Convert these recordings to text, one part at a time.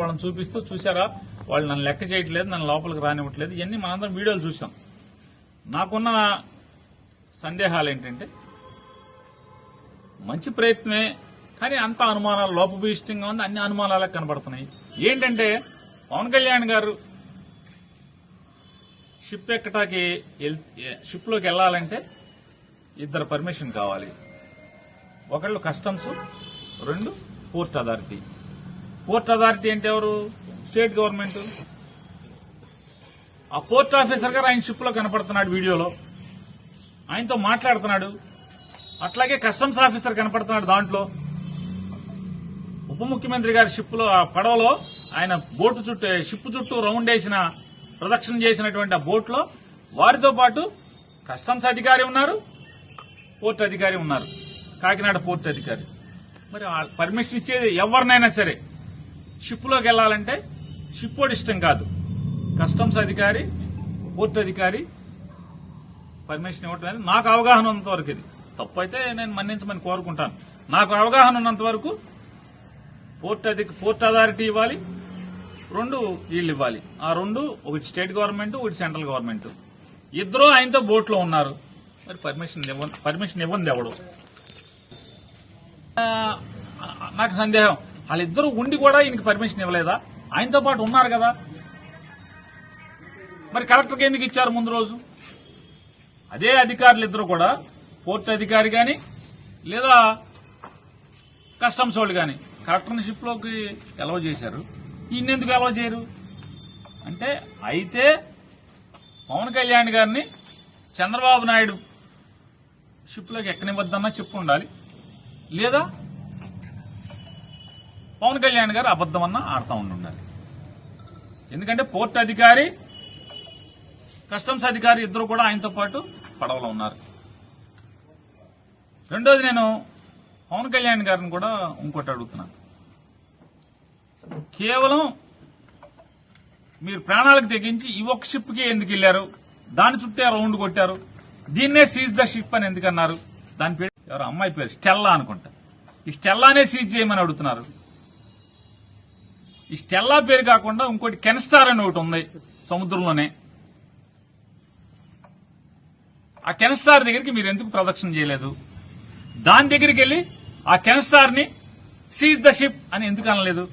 వాళ్ళని చూపిస్తూ చూసారా వాళ్ళు నన్ను లెక్క చేయట్లేదు నన్ను లోపలికి రానివ్వట్లేదు. ఇవన్నీ మనందరం వీడియోలు చూసాం నాకున్న సందేహాలు ఏంటంటే మంచి ప్రయత్నమే కానీ అంత అనుమానాలు లోపభూయిష్టంగా ఉంది అన్ని అనుమానాలే కనబడుతున్నాయి. ఏంటంటే పవన్ కళ్యాణ్ గారు షిప్ ఎక్కటాకి షిప్లోకి వెళ్ళాలంటే ఇద్దరు పర్మిషన్ కావాలి. ఒకళ్ళు కస్టమ్స్ రెండు పోర్ట్ అథారిటీ. పోర్ట్ అథారిటీ అంటే ఎవరు? State government. ఆ పోర్ట్ ఆఫీసర్ గారు ఆయన షిప్లో కనపడుతున్నాడు వీడియోలో. ఆయనతో మాట్లాడుతున్నాడు. అట్లాగే కస్టమ్స్ ఆఫీసర్ కనపడుతున్నాడు దాంట్లో. ఉప ముఖ్యమంత్రి గారి షిప్లో ఆ పడవలో ఆయన బోటు చుట్టూ షిప్ చుట్టూ రౌండ్ వేసిన ప్రదక్షిణ చేసినటువంటి ఆ బోట్లో వారితో పాటు కస్టమ్స్ అధికారి ఉన్నారు పోర్ట్ అధికారి ఉన్నారు. కాకినాడ పోర్ట్ అధికారి. మరి ఆ పర్మిషన్ ఇచ్చేది ఎవరినైనా సరే. షిప్లోకి వెళ్ళాలంటే షిప్ ఇష్టం కాదు. కస్టమ్స్ అధికారి పోర్ట్ అధికారి పర్మిషన్ ఇవ్వటం నాకు అవగాహన ఉన్నంత వరకు ఇది. తప్పైతే నేను మన్నించమని కోరుకుంటాను. నాకు అవగాహన ఉన్నంత వరకు పోర్ట్ అధిక పోర్ట్ అథారిటీ ఇవ్వాలి. రెండు వీళ్ళు ఇవ్వాలి. ఆ రెండు ఒకటి స్టేట్ గవర్నమెంట్ ఒకటి సెంట్రల్ గవర్నమెంట్. ఇద్దరు ఆయనతో బోట్లో ఉన్నారు. మరి పర్మిషన్ పర్మిషన్ ఇవ్వండి ఎవడు? నాకు సందేహం. వాళ్ళిద్దరూ ఉండి కూడా ఈయనకి పర్మిషన్ ఇవ్వలేదా? ఆయనతో పాటు ఉన్నారు కదా. మరి కలెక్టర్కి ఎందుకు ఇచ్చారు ముందు రోజు? అదే అధికారులు ఇద్దరు కూడా పోర్ట్ అధికారి కానీ లేదా కస్టమ్స్ వాళ్ళు కానీ కలెక్టర్ని షిప్లోకి ఎలవ చేశారు. ఈయన ఎందుకు ఎలవ చేయరు? అంటే అయితే పవన్ కళ్యాణ్ గారిని చంద్రబాబు నాయుడు షిప్లోకి ఎక్కనివ్వద్దన్నా చెప్పు ఉండాలి. లేదా పవన్ కళ్యాణ్ గారు అబద్దమన్నా ఆడుతూ ఉండి ఉండాలి ఎందుకంటే పోర్ట్ అధికారి కస్టమ్స్ అధికారి ఇద్దరు కూడా ఆయనతో పాటు పడవలో ఉన్నారు. రెండోది నేను పవన్ కళ్యాణ్ గారిని కూడా ఇంకోటి అడుగుతున్నాను కేవలం మీరు ప్రాణాలకు తెగించి ఈ ఒక్క షిప్కి ఎందుకు వెళ్ళారు? దాని చుట్టే రౌండ్ కొట్టారు. దీన్నే సీజ్ ద షిప్ అని ఎందుకు అన్నారు దాని పేరు ఎవరు? అమ్మాయి పేరు స్టెల్లా అనుకుంటా. ఈ స్టెల్లానే సీజ్ చేయమని అడుగుతున్నారు. ఈ స్టెల్లా పేరు కాకుండా ఇంకోటి కెన్స్టార్ అని ఒకటి ఉంది సముద్రంలోనే. ఆ కెన్స్టార్ దగ్గరికి మీరు ఎందుకు ప్రదక్షిణ చేయలేదు? దాని దగ్గరికి వెళ్ళి ఆ కెన్స్టార్ని సీజ్ ద షిప్ అని ఎందుకు అనలేదు?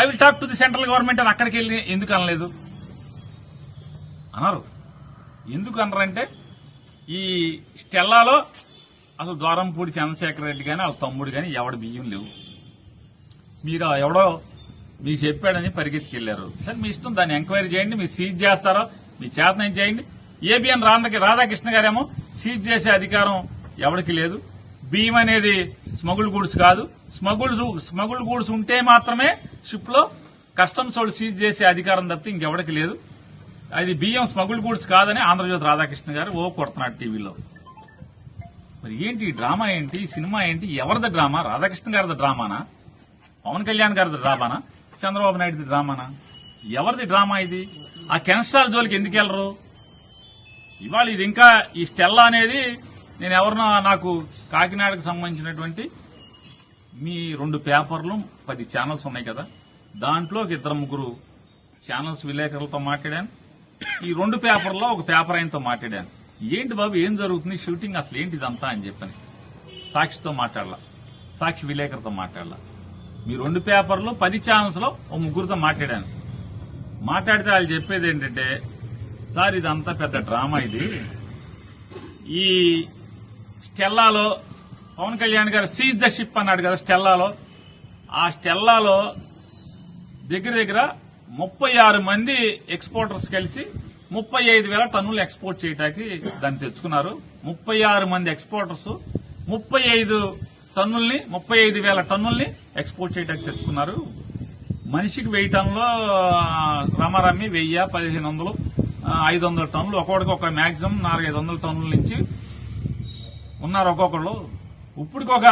I will talk to the central government అని అక్కడికి వెళ్ళి ఎందుకు అనలేదు? అన్నారు. ఎందుకు అనరంటే ఈ స్టెల్లాలో అసలు ద్వారంపూడి చంద్రశేఖర రెడ్డి కానీ వాళ్ళ తమ్ముడు కానీ ఎవడ బియ్యం లేవు. మీరు ఎవడో మీకు చెప్పాడని పరిగెత్తికెళ్ళారు. సరే మీ ఇష్టం దాన్ని ఎంక్వైరీ చేయండి మీరు సీజ్ చేస్తారో మీ చేతనం చేయండి. ఏబిఎన్ రాధకి రాధాకృష్ణ గారేమో సీజ్ చేసే అధికారం ఎవరికి లేదు. బియ్యం అనేది స్మగుల్ గూడ్స్ కాదు. స్మగుల్ స్మగుల్ గూడ్స్ ఉంటే మాత్రమే షిప్లో కస్టమ్స్ వాళ్ళు సీజ్ చేసే అధికారం తప్పితే ఇంకెవరికి లేదు. అది బియ్యం స్మగుల్ గూడ్స్ కాదని ఆంధ్రజ్యోతి రాధాకృష్ణ గారు ఓ కొడుతున్నాడు టీవీలో. మరి ఏంటి ఈ డ్రామా ఏంటి? సినిమా ఏంటి? ఎవరిది డ్రామా? రాధాకృష్ణ గారిది డ్రామానా? పవన్ కళ్యాణ్ గారిది డ్రామానా? చంద్రబాబు నాయుడుది డ్రామానా? ఎవరిది డ్రామా ఇది? ఆ కెన్స్టార్ జోలికి ఎందుకు వెళ్ళరు? ఇవాళ ఇది ఇంకా ఈ స్టెల్లా అనేది నేను ఎవరినో నాకు కాకినాడకు సంబంధించినటువంటి మీ రెండు పేపర్లు పది ఛానల్స్ ఉన్నాయి కదా. దాంట్లో ఒక ఇద్దరు ముగ్గురు ఛానల్స్ విలేకరులతో మాట్లాడాను. ఈ రెండు పేపర్లో ఒక పేపర్ ఆయనతో మాట్లాడాను. ఏంటి బాబు ఏం జరుగుతుంది? షూటింగ్ అసలు ఏంటి ఇదంతా అని చెప్పాను సాక్షితో మాట్లాడాల. సాక్షి విలేకరితో మాట్లాడాల. మీ రెండు పేపర్లు పది ఛానల్స్లో ఓ ముగ్గురితో మాట్లాడాను. మాట్లాడితే వాళ్ళు చెప్పేది ఏంటంటే సార్ ఇదంతా పెద్ద డ్రామా ఇది. ఈ స్టెల్లాలో పవన్ కళ్యాణ్ గారు సీజ్ ద షిప్ అన్నాడు కదా స్టెల్లాలో. ఆ స్టెల్లాలో దగ్గర దగ్గర ముప్పై ఆరు మంది ఎక్స్పోర్టర్స్ కలిసి ముప్పై ఐదు వేల టన్నులు ఎక్స్పోర్ట్ చేయడానికి దాన్ని తెచ్చుకున్నారు. ముప్పై ఆరు మంది ఎక్స్పోర్టర్స్ ముప్పై ఐదు టన్నుల్ని ముప్పై ఐదు వేల టన్నుల్ని ఎక్స్పోర్ట్ చేయడానికి తెచ్చుకున్నారు. మనిషికి వెయ్యి టన్నులో రమారమ్మి వెయ్యి పదిహేను వందలు ఐదు వందల టన్నులు. ఒక్కొక్కడికి ఒక మ్యాక్సిమం నాలుగైదు వందల టన్నుల నుంచి ఉన్నారు ఒక్కొక్కళ్ళు. ఇప్పటికి ఒక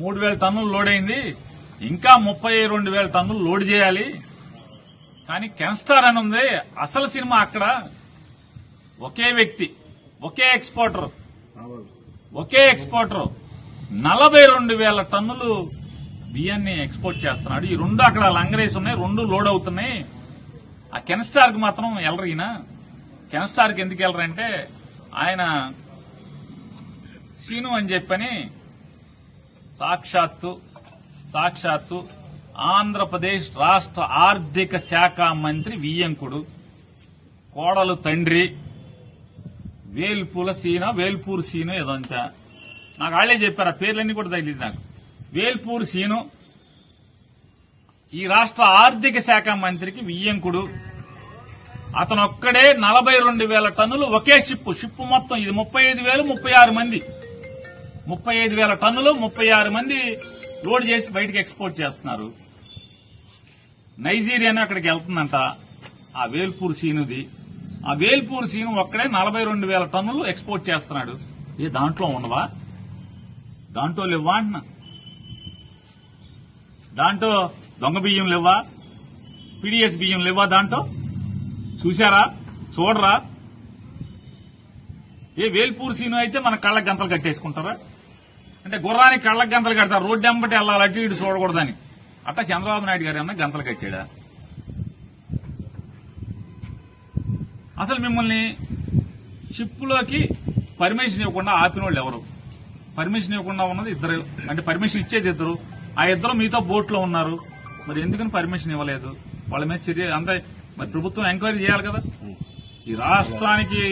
మూడు వేల టన్నులు లోడ్ అయింది ఇంకా ముప్పై రెండు వేల టన్నులు లోడ్ చేయాలి. కానీ కెన్స్టార్ అని ఉంది. అసలు సినిమా అక్కడ ఒకే వ్యక్తి ఒకే ఎక్స్పోర్టర్ ఒకే ఎక్స్పోర్టర్. నలభై రెండు వేల టన్నులు బియ్యాన్ని ఎక్స్పోర్ట్ చేస్తున్నాడు. ఈ రెండు అక్కడ లంగరేసి ఉన్నాయి రెండు లోడ్ అవుతున్నాయి. ఆ కెనస్టార్కి మాత్రం వెళ్ళరు ఈయన. కెనస్టార్కి ఎందుకు వెళ్ళరంటే ఆయన సీను అని చెప్పని సాక్షాత్తు సాక్షాత్తు ఆంధ్రప్రదేశ్ రాష్ట్ర ఆర్థిక శాఖ మంత్రి వియ్యంకుడు కోడలు తండ్రి వేల్పుల సీన వేల్పూర్ సీను ఏదో నాకు వాళ్ళే చెప్పారు ఆ పేర్లన్నీ కూడా తగిలింది నాకు. వేల్పూర్ సీను ఈ రాష్ట్ర ఆర్థిక శాఖ మంత్రికి వియ్యంకుడు. అతను ఒక్కడే నలభై రెండు వేల టన్నులు ఒకే షిప్ షిప్ మొత్తం ఇది ముప్పై ఐదు వేలు ముప్పై ఆరు మంది. ముప్పై ఐదు వేల టన్నులు ముప్పై ఆరు మంది లోడ్ చేసి బయటకు ఎక్స్పోర్ట్ చేస్తున్నారు. నైజీరియానే అక్కడికి వెళ్తుందంట ఆ వేల్పూర్ సీనుది. ఆ వేల్పూర్ సీను ఒక్కడే నలభై రెండు వేల టన్నులు ఎక్స్పోర్ట్ చేస్తున్నాడు. ఏ దాంట్లో ఉండవా? దాంట్లో లేవా అంటున్నా. దాంట్లో దొంగ బియ్యం లేవా? పీడిఎస్ బియ్యం లేవా దాంట్లో? చూశారా? చూడరా? ఏ వేల్పూర్ సీను అయితే మన కళ్ళకి గంతలు కట్టేసుకుంటారా? అంటే గుర్రానికి కళ్ళకి గంతలు కడతారు. రోడ్డు ఎంబటి వెళ్ళాలి అటు ఇటు చూడకూడదని. అట్లా చంద్రబాబు నాయుడు గారు ఏమన్నా గంతలు కట్టాడా? అసలు మిమ్మల్ని షిప్లోకి పర్మిషన్ ఇవ్వకుండా ఆపిన వాళ్ళు ఎవరు? పర్మిషన్ ఇవ్వకుండా ఉన్నది ఇద్దరు. అంటే పర్మిషన్ ఇచ్చేది ఇద్దరు. ఆ ఇద్దరు మీతో బోట్లో ఉన్నారు. మరి ఎందుకని పర్మిషన్ ఇవ్వలేదు? వాళ్ళ మీద చర్య అంతే మరి ప్రభుత్వం ఎంక్వైరీ చేయాలి కదా? ఈ రాష్ట్రానికి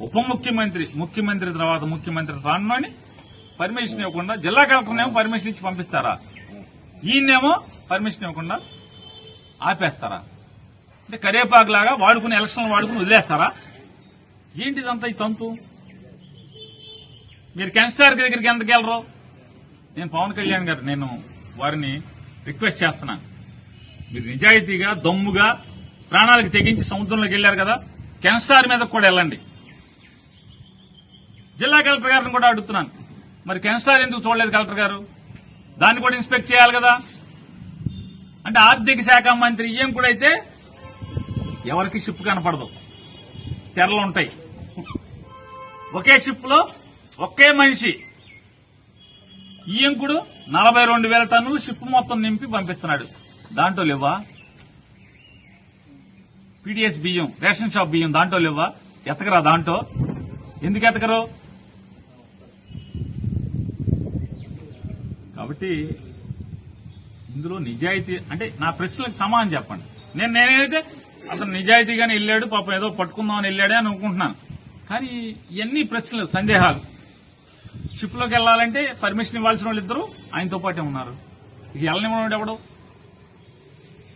ఉప ముఖ్యమంత్రి ముఖ్యమంత్రి తర్వాత ముఖ్యమంత్రి రానుని పర్మిషన్ ఇవ్వకుండా జిల్లా కలెక్టర్నేమో పర్మిషన్ ఇచ్చి పంపిస్తారా? ఈయన్నేమో పర్మిషన్ ఇవ్వకుండా ఆపేస్తారా? అంటే కరేపాకు లాగా వాడుకుని ఎలక్షన్లు వాడుకుని వదిలేస్తారా? ఏంటిదంతా ఈ తంతు? మీరు కెన్స్టార్ దగ్గరికి ఎందుకు వెళ్ళరు? నేను పవన్ కళ్యాణ్ గారు నేను వారిని రిక్వెస్ట్ చేస్తున్నాను మీరు నిజాయితీగా దమ్ముగా ప్రాణాలకు తెగించి సముద్రంలోకి వెళ్ళారు కదా కెన్స్టార్ మీద కూడా వెళ్ళండి. జిల్లా కలెక్టర్ గారిని కూడా అడుగుతున్నాను. మరి కెన్స్టార్ ఎందుకు చూడలేదు కలెక్టర్ గారు? దాన్ని కూడా ఇన్స్పెక్ట్ చేయాలి కదా. అంటే ఆర్థిక శాఖ మంత్రి ఏం కూడా అయితే ఎవరికి షిప్ కనపడదు. తెరలు ఉంటాయి. ఒకే షిప్లో ఒకే మనిషి. ఈయంకుడు నలభై రెండు వేల టన్నులు షిప్ మొత్తం నింపి పంపిస్తున్నాడు. దాంట్లో లేవా? పీడిఎస్ బియ్యం రేషన్ షాప్ బియ్యం దాంట్లో లేవా? ఎతకరా దాంట్లో? ఎందుకు ఎతకరు? కాబట్టి ఇందులో నిజాయితీ అంటే నా ప్రశ్నలకు సమాధానం చెప్పండి. నేను నేనైతే అతను నిజాయితీగానే వెళ్ళాడు పాపం ఏదో పట్టుకుందామని వెళ్ళాడే అని అనుకుంటున్నాను. కానీ ఇవన్నీ ప్రశ్నలు సందేహాలు. షిప్లోకి వెళ్ళాలంటే పర్మిషన్ ఇవ్వాల్సిన వాళ్ళు ఇద్దరు ఆయనతో పాటే ఉన్నారు. ఇక వెళ్ళనివ్వడం ఎవడు?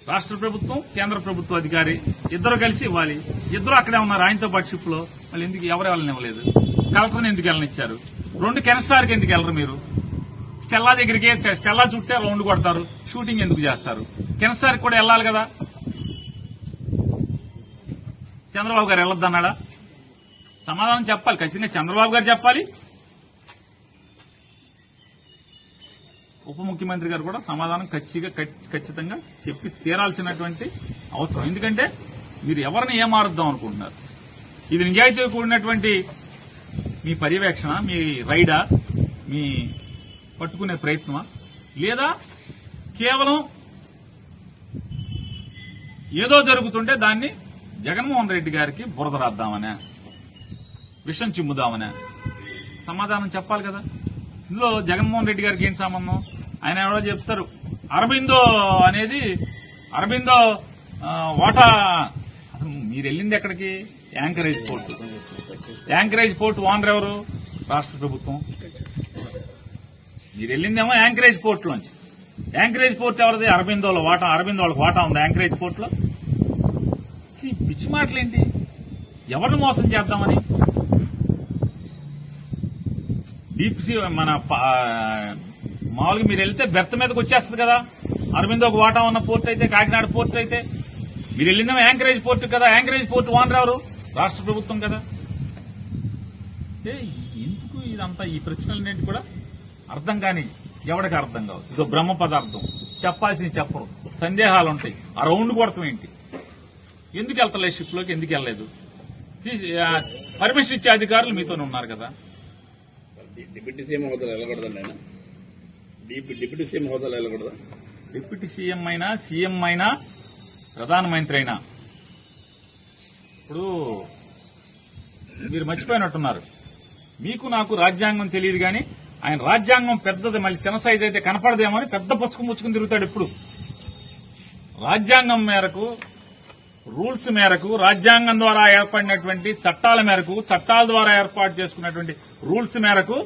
రాష్ట్ర ప్రభుత్వం కేంద్ర ప్రభుత్వ అధికారి. ఇద్దరు కలిసి ఇవ్వాలి. ఇద్దరు అక్కడే ఉన్నారు ఆయనతో పాటు షిప్లో మళ్ళీ ఎందుకు ఎవరు వెళ్ళనివ్వలేదు? కలెక్టర్ని ఎందుకు వెళ్ళనిచ్చారు? రెండు కెనస్టార్కి ఎందుకు వెళ్ళరు మీరు? స్టెల్లా దగ్గరికి స్టెల్లా చుట్టే రౌండ్ కొడతారు. షూటింగ్ ఎందుకు చేస్తారు? కెనస్టార్కి కూడా వెళ్ళాలి కదా. చంద్రబాబు గారు వెళ్ళొద్దన్నాడా సమాధానం చెప్పాలి ఖచ్చితంగా చంద్రబాబు గారు చెప్పాలి. ఉప ముఖ్యమంత్రి గారు కూడా సమాధానం ఖచ్చితంగా ఖచ్చితంగా చెప్పి తీరాల్సినటువంటి అవసరం. ఎందుకంటే మీరు ఎవరిని ఏమారుద్దాం అనుకుంటున్నారు? ఇది నిజాయితీ కూడినటువంటి మీ పర్యవేక్షణ మీ రైడా మీ పట్టుకునే ప్రయత్నమా? లేదా కేవలం ఏదో జరుగుతుంటే దాన్ని జగన్మోహన్ రెడ్డి గారికి బురద రాద్దామనే విషం చిమ్ముదామనే సమాధానం చెప్పాలి కదా? ఇందులో జగన్మోహన్ రెడ్డి గారికి ఏం సంబంధం? ఆయన ఎవరో చెప్తారు. అరబిందో అనేది అరబిందో వాటా అసలు మీరు వెళ్ళింది ఎక్కడికి? Anchorage port. Anchorage port owner ఎవరు? రాష్ట్ర ప్రభుత్వం. మీరు వెళ్ళిందేమో యాంకరేజ్ పోర్టులోంచి. యాంకరేజ్ పోర్ట్ ఎవరిది? అరబిందోలో వాటా అరబిందో వాళ్ళకి వాటా ఉంది యాంకరేజ్ పోర్టులో? పిచ్చి మాటలేంటి? ఎవరిని మోసం చేద్దామని? డీప్ సీ మన మామూలుగా మీరు వెళ్తే బెర్త్ మీదకి వచ్చేస్తుంది కదా. అరవిందో ఒక వాటా ఉన్న పోర్ట్ అయితే కాకినాడ పోర్ట్ అయితే. మీరు వెళ్ళిందేమో యాంకరేజ్ పోర్ట్ కదా. యాంకరేజ్ పోర్ట్ ఓనర్ ఎవరు? రాష్ట్ర ప్రభుత్వం కదా. ఏ, ఎందుకు ఇదంతా ఈ ప్రశ్నలన్నింటి కూడా అర్థం కాని ఎవడికి అర్థం కావు? ఇదో బ్రహ్మ పదార్థం. చెప్పాల్సింది చెప్పరు. సందేహాలు ఉంటాయి ఆ రౌండ్ కొడతాం ఏంటి? ఎందుకు వెళ్తలేదు షిప్లోకి? ఎందుకు వెళ్ళలేదు? పర్మిషన్ ఇచ్చే అధికారులు మీతోనే ఉన్నారు కదా. డిప్యూటీ సీఎం అవుతారు వెళ్ళకూడదండి ఆయన డిప్యూటీ సీఎం హోదాలో వెళ్ళకూడదా? డిప్యూటీ సీఎం అయినా సీఎం అయినా ప్రధానమంత్రి అయినా. ఇప్పుడు మీరు మర్చిపోయినట్టున్నారు. మీకు నాకు రాజ్యాంగం తెలియదు కానీ ఆయన రాజ్యాంగం పెద్దది మళ్ళీ చిన్న సైజ్ అయితే కనపడదేమో అని పెద్ద పుస్తకం ముచ్చుకుని తిరుగుతాడు ఇప్పుడు రాజ్యాంగం మేరకు రూల్స్ మేరకు రాజ్యాంగం ద్వారా ఏర్పడినటువంటి చట్టాల మేరకు చట్టాల ద్వారా ఏర్పాటు చేసుకున్నటువంటి రూల్స్ మేరకు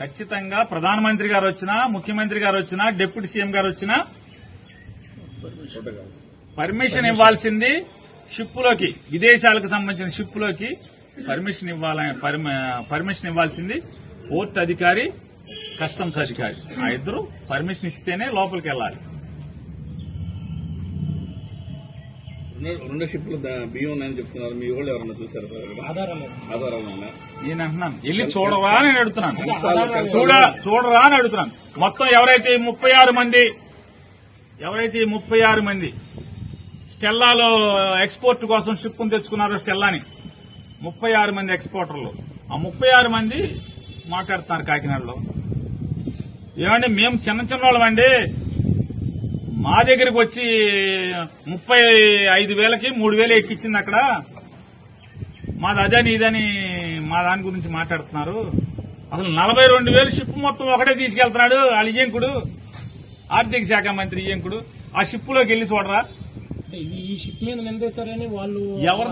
ఖచ్చితంగా ప్రధానమంత్రి గారు వచ్చినా ముఖ్యమంత్రి గారు వచ్చినా డిప్యూటీ సీఎం గారు వచ్చినా పర్మిషన్ ఇవ్వాల్సింది షిప్పులోకి విదేశాలకు సంబంధించిన షిప్పులోకి పర్మిషన్ ఇవ్వాలని పర్మిషన్ ఇవ్వాల్సింది పోర్ట్ అధికారి కస్టమ్స్ అధికారి. ఆ ఇద్దరు పర్మిషన్ ఇస్తేనే లోపలికి వెళ్ళాలి. రెండు- షిప్లు బియ్యం ఉన్నాయని చెప్తున్నారు. మీ వాళ్ళు ఎవరన్నా చూసారు ఆధారాలు నేను అంటున్నాను. వెళ్ళి చూడరా అని నేను అడుగుతున్నాను చూడ చూడరా అని అడుగుతున్నాను. మొత్తం ఎవరైతే ఈ ముప్పై ఆరు మంది ఎవరైతే ఈ ముప్పై ఆరు మంది స్టెల్లాలో ఎక్స్పోర్ట్ కోసం షిప్ తెచ్చుకున్నారో స్టెల్లాని ముప్పై ఆరు మంది ఎక్స్పోర్టర్లు. ఆ ముప్పై ఆరు మంది మాట్లాడుతున్నారు కాకినాడలో. ఏమండి మేము చిన్న చిన్న వాళ్ళమండి మా దగ్గరికి వచ్చి ముప్పై ఐదు వేలకి మూడు వేలు ఎక్కిచ్చింది అక్కడ. మాది అదని ఇదని మా దాని గురించి మాట్లాడుతున్నారు. అసలు నలభై రెండు వేలు షిప్ మొత్తం ఒకటే తీసుకెళ్తున్నాడు వాళ్ళ ఇయ్యంకుడు ఆర్థిక శాఖ మంత్రి ఇయ్యంకుడు ఆ షిప్లోకి వెళ్ళి చూడరా. ఈ షిప్ మీద నిందేశారని వాళ్ళు ఎవరిని